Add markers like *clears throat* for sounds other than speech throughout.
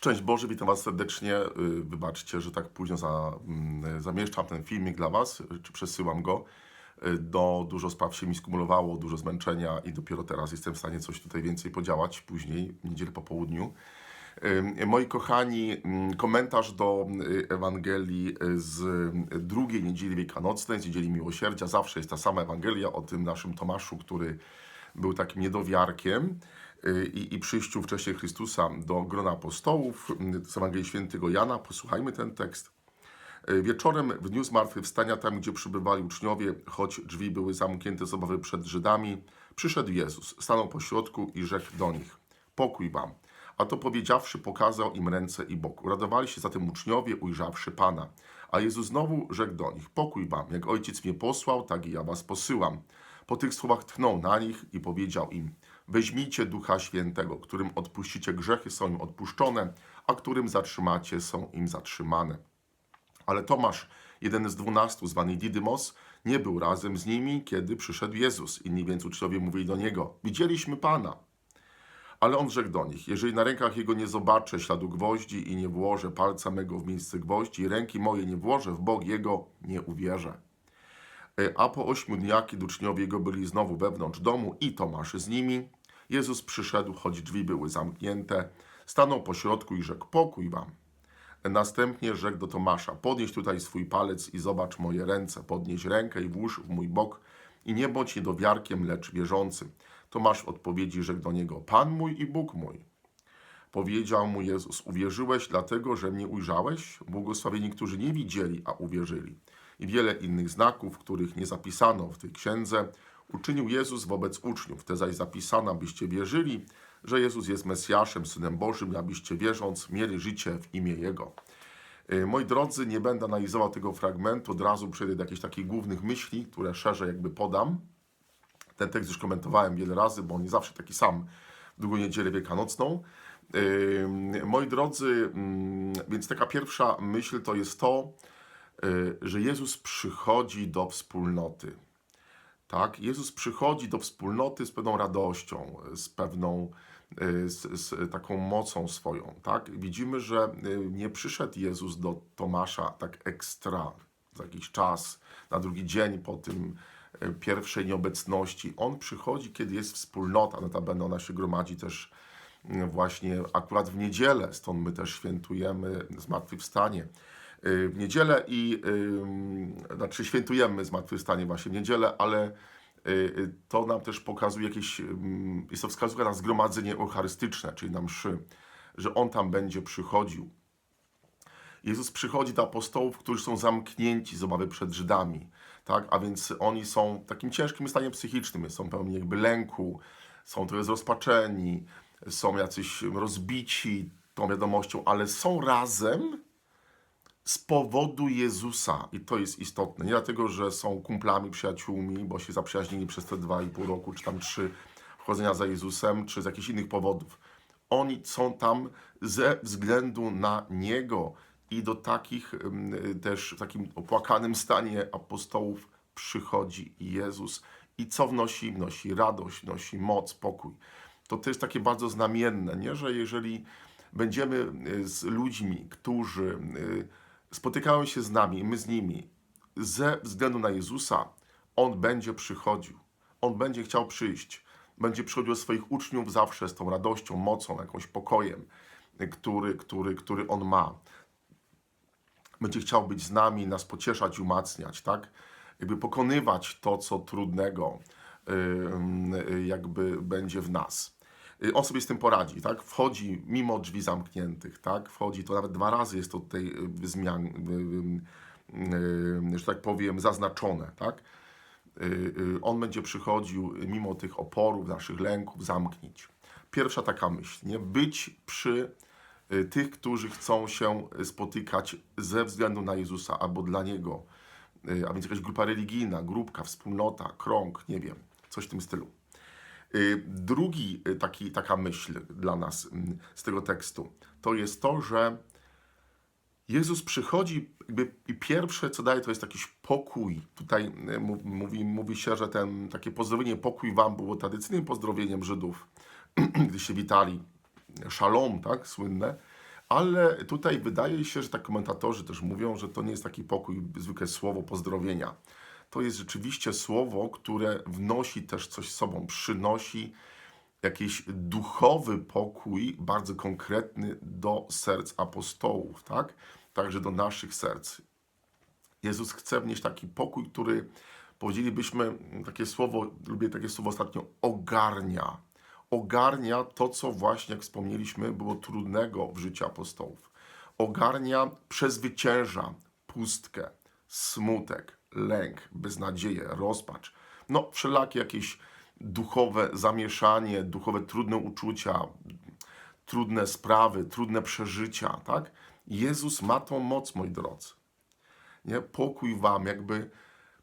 Szczęść Boże, witam Was serdecznie. Y, Wybaczcie, że tak późno za, mm, zamieszczam ten filmik dla Was, y, czy przesyłam go. Y, Do, dużo spraw się mi skumulowało, dużo zmęczenia i dopiero teraz jestem w stanie coś tutaj więcej podziałać, później, w niedzielę po południu. Y, Moi kochani, mm, komentarz do y, Ewangelii z y, drugiej niedzieli wielkanocnej, z niedzieli miłosierdzia. Zawsze jest ta sama Ewangelia o tym naszym Tomaszu, który był takim niedowiarkiem y, i, i przyjściu wcześniej Chrystusa do grona apostołów y, z Ewangelii Świętego Jana. Posłuchajmy ten tekst. Y, Wieczorem w dniu zmartwychwstania, tam gdzie przybywali uczniowie, choć drzwi były zamknięte z obawy przed Żydami, przyszedł Jezus, stanął pośrodku i rzekł do nich: Pokój wam. A to powiedziawszy, pokazał im ręce i bok. Uradowali się zatem uczniowie, ujrzawszy Pana. A Jezus znowu rzekł do nich: Pokój wam, jak ojciec mnie posłał, tak i ja was posyłam. Po tych słowach tchnął na nich i powiedział im: Weźmijcie ducha świętego, którym odpuścicie grzechy, są im odpuszczone, a którym zatrzymacie, są im zatrzymane. Ale Tomasz, jeden z dwunastu, zwany Didymos, nie był razem z nimi, kiedy przyszedł Jezus. Inni więc uczniowie mówili do niego: Widzieliśmy Pana. Ale on rzekł do nich: Jeżeli na rękach jego nie zobaczę śladu gwoździ i nie włożę palca mego w miejsce gwoździ, ręki moje nie włożę w bok jego, nie uwierzę. E, A po ośmiu dniach, kiedy uczniowie jego byli znowu wewnątrz domu i Tomasz z nimi, Jezus przyszedł, choć drzwi były zamknięte, stanął pośrodku i rzekł: Pokój wam. Następnie rzekł do Tomasza: Podnieś tutaj swój palec i zobacz moje ręce. Podnieś rękę i włóż w mój bok i nie bądź niedowiarkiem, lecz wierzącym. Tomasz w odpowiedzi rzekł do niego: Pan mój i Bóg mój. Powiedział mu Jezus: Uwierzyłeś dlatego, że mnie ujrzałeś? Błogosławieni, którzy nie widzieli, a uwierzyli. I wiele innych znaków, których nie zapisano w tej księdze, uczynił Jezus wobec uczniów. Te zaś zapisano, abyście wierzyli, że Jezus jest Mesjaszem, Synem Bożym, abyście wierząc mieli życie w imię Jego. Y, Moi drodzy, nie będę analizował tego fragmentu, od razu przejdę do jakichś takich głównych myśli, które szerzej jakby podam. Ten tekst już komentowałem wiele razy, bo on jest zawsze taki sam w drugą niedzielę wielkanocną. Yy, Moi drodzy, mm, więc taka pierwsza myśl to jest to, yy, że Jezus przychodzi do wspólnoty. Tak? Jezus przychodzi do wspólnoty z pewną radością, z pewną yy, z, z taką mocą swoją. Tak? Widzimy, że yy, nie przyszedł Jezus do Tomasza tak ekstra za jakiś czas, na drugi dzień po tym yy, pierwszej nieobecności. On przychodzi, kiedy jest wspólnota. Notabene ona się gromadzi też właśnie akurat w niedzielę, stąd my też świętujemy zmartwychwstanie w niedzielę i yy, znaczy świętujemy zmartwychwstanie właśnie w niedzielę, ale yy, to nam też pokazuje jakieś, jest to wskazówka na zgromadzenie eucharystyczne, czyli na mszy, że On tam będzie przychodził. Jezus przychodzi do apostołów, którzy są zamknięci z obawy przed Żydami, tak? A więc oni są w takim ciężkim stanie psychicznym, są pełni jakby lęku, są trochę zrozpaczeni, są jacyś rozbici tą wiadomością, ale są razem z powodu Jezusa. I to jest istotne. Nie dlatego, że są kumplami, przyjaciółmi, bo się zaprzyjaźnili przez te dwa i pół roku, czy tam trzy wchodzenia za Jezusem, czy z jakichś innych powodów. Oni są tam ze względu na Niego i do takich też w takim opłakanym stanie apostołów przychodzi Jezus. I co wnosi? Wnosi radość, wnosi moc, pokój. To jest takie bardzo znamienne, nie? że jeżeli będziemy y, z ludźmi, którzy y, spotykają się z nami, my z nimi, ze względu na Jezusa, On będzie przychodził. On będzie chciał przyjść. Będzie przychodził swoich uczniów zawsze z tą radością, mocą, jakąś pokojem, który, który, który On ma. Będzie chciał być z nami, nas pocieszać umacniać, tak? Jakby pokonywać to, co trudnego jakby będzie w nas. Y, On sobie z tym poradzi, tak? Wchodzi mimo drzwi zamkniętych, tak? Wchodzi, to nawet dwa razy jest to tutaj y, zmian, y, że tak powiem, zaznaczone, tak? On będzie przychodził mimo tych oporów, naszych lęków, zamknić. Pierwsza taka myśl, nie? Być przy tych, którzy chcą się spotykać ze względu na Jezusa albo dla Niego, a więc jakaś grupa religijna, grupka, wspólnota, krąg, nie wiem, coś w tym stylu. Y, Drugi y, taki, taka myśl dla nas mm, z tego tekstu to jest to, że Jezus przychodzi i pierwsze co daje to jest jakiś pokój. Tutaj y, mów- mówi, mówi się, że ten, takie pozdrowienie pokój wam było tradycyjnym pozdrowieniem Żydów, *clears throat* gdy się witali. Szalom, tak, słynne. Ale tutaj wydaje się, że tak komentatorzy też mówią, że to nie jest taki pokój, zwykłe słowo pozdrowienia. To jest rzeczywiście słowo, które wnosi też coś z sobą, przynosi jakiś duchowy pokój, bardzo konkretny do serc apostołów, tak? Także do naszych serc. Jezus chce wnieść taki pokój, który powiedzielibyśmy, takie słowo, lubię takie słowo ostatnio, ogarnia. Ogarnia to, co właśnie, jak wspomnieliśmy, było trudnego w życiu apostołów. Ogarnia, przezwycięża pustkę, smutek, lęk, beznadzieję, rozpacz. No, wszelakie jakieś duchowe zamieszanie, duchowe trudne uczucia, trudne sprawy, trudne przeżycia, tak? Jezus ma tą moc, moi drodzy. Nie? Pokój wam, jakby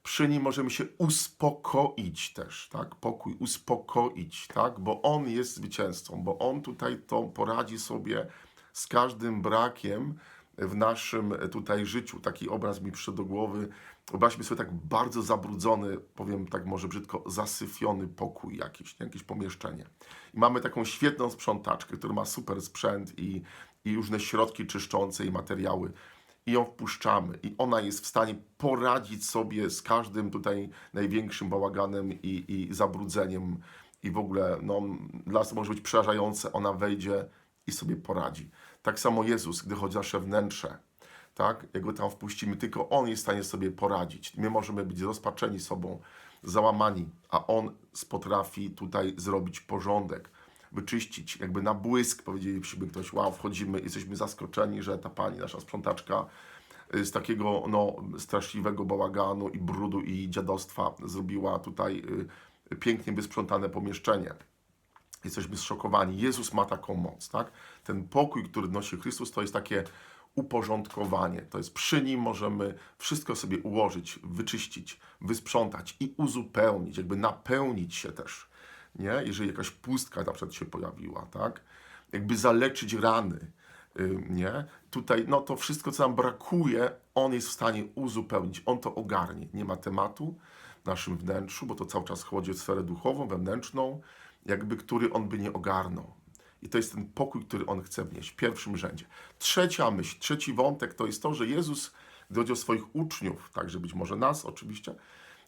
przy nim możemy się uspokoić też, tak? Pokój, uspokoić, tak? Bo On jest zwycięzcą, bo On tutaj to poradzi sobie z każdym brakiem w naszym tutaj życiu. Taki obraz mi przyszedł do głowy. Wyobraźmy sobie tak bardzo zabrudzony, powiem tak może brzydko, zasyfiony pokój jakiś, nie? jakieś pomieszczenie. I mamy taką świetną sprzątaczkę, która ma super sprzęt i, i różne środki czyszczące i materiały i ją wpuszczamy i ona jest w stanie poradzić sobie z każdym tutaj największym bałaganem i, i zabrudzeniem i w ogóle no, dla nas może być przerażające, ona wejdzie i sobie poradzi. Tak samo Jezus, gdy chodzi nasze wnętrze, tak, jak go tam wpuścimy, tylko On jest w stanie sobie poradzić. My możemy być rozpaczeni sobą, załamani, a On potrafi tutaj zrobić porządek wyczyścić, jakby na błysk powiedzielibyśmy ktoś, wow, wchodzimy, jesteśmy zaskoczeni, że ta pani, nasza sprzątaczka y, z takiego no, straszliwego bałaganu i brudu i dziadostwa zrobiła tutaj y, pięknie wysprzątane pomieszczenie. Jesteśmy zszokowani. Jezus ma taką moc, tak? Ten pokój, który nosi Chrystus, to jest takie uporządkowanie. To jest przy nim możemy wszystko sobie ułożyć, wyczyścić, wysprzątać i uzupełnić, jakby napełnić się też nie? jeżeli jakaś pustka na przykład się pojawiła, tak? jakby zaleczyć rany, nie? Tutaj, no to wszystko, co nam brakuje, on jest w stanie uzupełnić, on to ogarnie. Nie ma tematu w naszym wnętrzu, bo to cały czas chodzi o sferę duchową, wewnętrzną, jakby który on by nie ogarnął. I to jest ten pokój, który on chce wnieść w pierwszym rzędzie. Trzecia myśl, trzeci wątek to jest to, że Jezus, gdy chodzi o swoich uczniów, także być może nas oczywiście,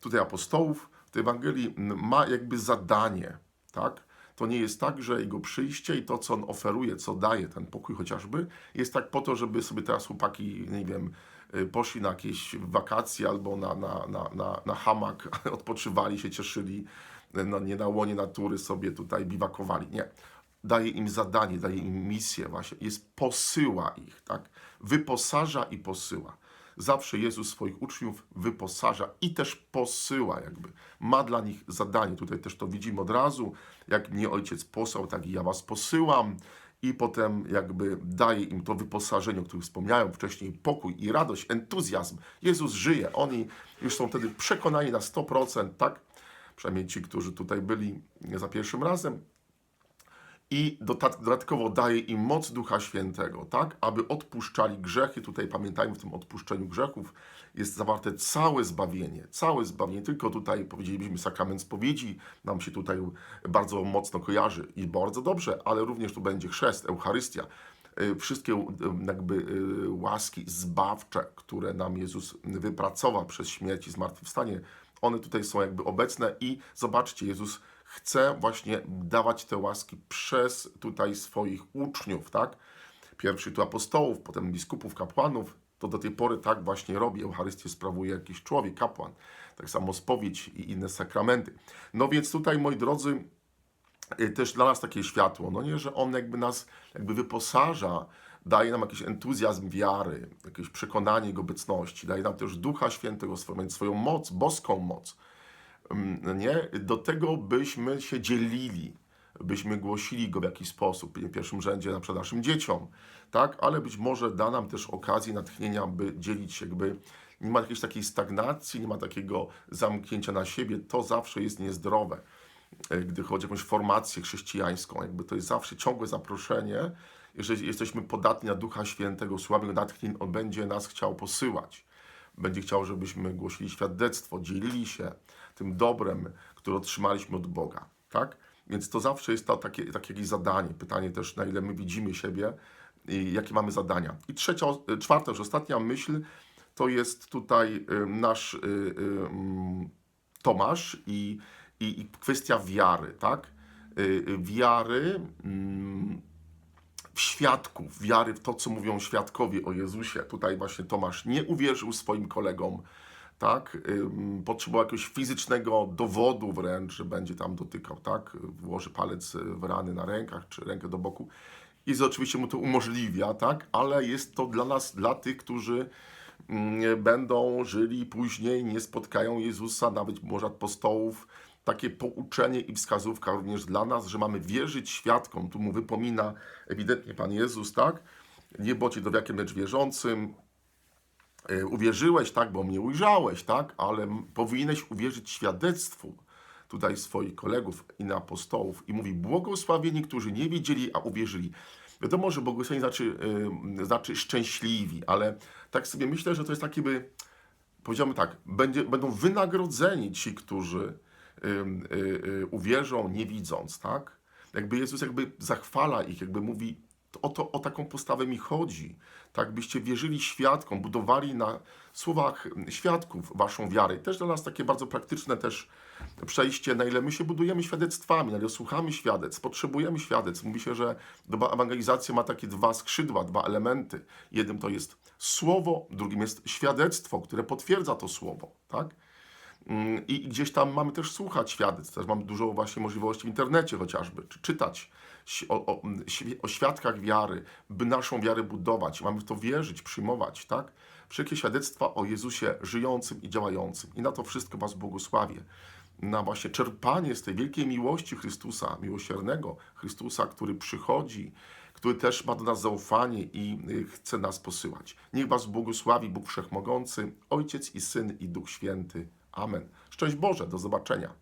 tutaj apostołów, w tej Ewangelii ma jakby zadanie, tak? To nie jest tak, że jego przyjście i to, co on oferuje, co daje, ten pokój chociażby, jest tak po to, żeby sobie teraz chłopaki, nie wiem, y, poszli na jakieś wakacje albo na, na, na, na, na hamak, *laughs* odpoczywali się, cieszyli, no, nie na łonie natury sobie tutaj biwakowali. Nie. Daje im zadanie, daje im misję właśnie, jest posyła ich, tak? Wyposaża i posyła zawsze Jezus swoich uczniów wyposaża i też posyła, jakby ma dla nich zadanie. Tutaj też to widzimy od razu, jak mnie ojciec posłał, tak i ja was posyłam. I potem jakby daje im to wyposażenie, o którym wspomniałem wcześniej, pokój i radość, entuzjazm. Jezus żyje, oni już są wtedy przekonani na 100%, tak? Przynajmniej ci, którzy tutaj byli za pierwszym razem, i dodatkowo daje im moc Ducha Świętego, tak, aby odpuszczali grzechy. Tutaj pamiętajmy, w tym odpuszczeniu grzechów jest zawarte całe zbawienie, całe zbawienie. Tylko tutaj powiedzielibyśmy sakrament spowiedzi, nam się tutaj bardzo mocno kojarzy i bardzo dobrze, ale również tu będzie chrzest, Eucharystia. Y, wszystkie y, jakby y, łaski zbawcze, które nam Jezus wypracował przez śmierć i zmartwychwstanie, one tutaj są jakby obecne i zobaczcie, Jezus chce właśnie dawać te łaski przez tutaj swoich uczniów, tak? Pierwszy tu apostołów, potem biskupów, kapłanów. To do tej pory tak właśnie robi. Eucharystię sprawuje jakiś człowiek, kapłan. Tak samo spowiedź i inne sakramenty. No więc tutaj, moi drodzy, y, też dla nas takie światło, no nie, że on jakby nas jakby wyposaża, daje nam jakiś entuzjazm wiary, jakieś przekonanie Jego obecności, daje nam też Ducha Świętego, swoją, swoją moc, boską moc Mm, nie? do tego byśmy się dzielili, byśmy głosili go w jakiś sposób, w pierwszym rzędzie na przykład naszym dzieciom, tak? ale być może da nam też okazję, natchnienia, by dzielić się, jakby nie ma jakiejś takiej stagnacji, nie ma takiego zamknięcia na siebie, to zawsze jest niezdrowe. E, gdy chodzi o jakąś formację chrześcijańską, jakby to jest zawsze ciągłe zaproszenie, jeżeli jesteśmy podatni na Ducha Świętego, słabych natchnień, On będzie nas chciał posyłać. Będzie chciał, żebyśmy głosili świadectwo, dzielili się, tym dobrem, które otrzymaliśmy od Boga, tak? Więc to zawsze jest to takie, takie jakieś zadanie. Pytanie też, na ile my widzimy siebie i jakie mamy zadania. I trzecia, czwarta, już ostatnia myśl, to jest tutaj y, nasz y, y, mm, Tomasz i, i, i kwestia wiary, tak? Wiary mm, świadków, wiary w to, co mówią świadkowie o Jezusie. Tutaj właśnie Tomasz nie uwierzył swoim kolegom, tak? Potrzebował jakiegoś fizycznego dowodu wręcz, że będzie tam dotykał, tak? Włoży palec w rany na rękach, czy rękę do boku. I oczywiście mu to umożliwia, tak? Ale jest to dla nas, dla tych, którzy mm, będą żyli później, nie spotkają Jezusa, nawet może apostołów, takie pouczenie i wskazówka również dla nas, że mamy wierzyć świadkom. Tu mu wypomina ewidentnie Pan Jezus, tak? Nie bądź dowiakiem, lecz wierzącym. E, Uwierzyłeś, tak, bo mnie ujrzałeś, tak? Ale powinieneś uwierzyć świadectwu tutaj swoich kolegów i na apostołów. I mówi, błogosławieni, którzy nie wiedzieli, a uwierzyli. Wiadomo, że błogosławieni znaczy, y, znaczy szczęśliwi, ale tak sobie myślę, że to jest taki by, powiedziałbym tak, będzie, będą wynagrodzeni ci, którzy uwierzą, nie widząc, tak? Jakby Jezus jakby zachwala ich, jakby mówi, o, to, o taką postawę mi chodzi, tak? Byście wierzyli świadkom, budowali na słowach świadków waszą wiarę. I też dla nas takie bardzo praktyczne też przejście, na ile my się budujemy świadectwami, na ile słuchamy świadectw, potrzebujemy świadectw. Mówi się, że doba ewangelizacji ma takie dwa skrzydła, dwa elementy. Jednym to jest słowo, drugim jest świadectwo, które potwierdza to słowo, tak? Mm, I gdzieś tam mamy też słuchać świadectw, też mamy dużo właśnie możliwości w internecie chociażby, czy czytać o, o, mm, o świadkach wiary, by naszą wiarę budować. Mamy w to wierzyć, przyjmować, tak? Wszelkie świadectwa o Jezusie żyjącym i działającym. I na to wszystko Was błogosławię. Na właśnie czerpanie z tej wielkiej miłości Chrystusa, miłosiernego Chrystusa, który przychodzi, który też ma do nas zaufanie i y, chce nas posyłać. Niech Was błogosławi Bóg Wszechmogący, Ojciec i Syn i Duch Święty. Amen. Szczęść Boże, do zobaczenia.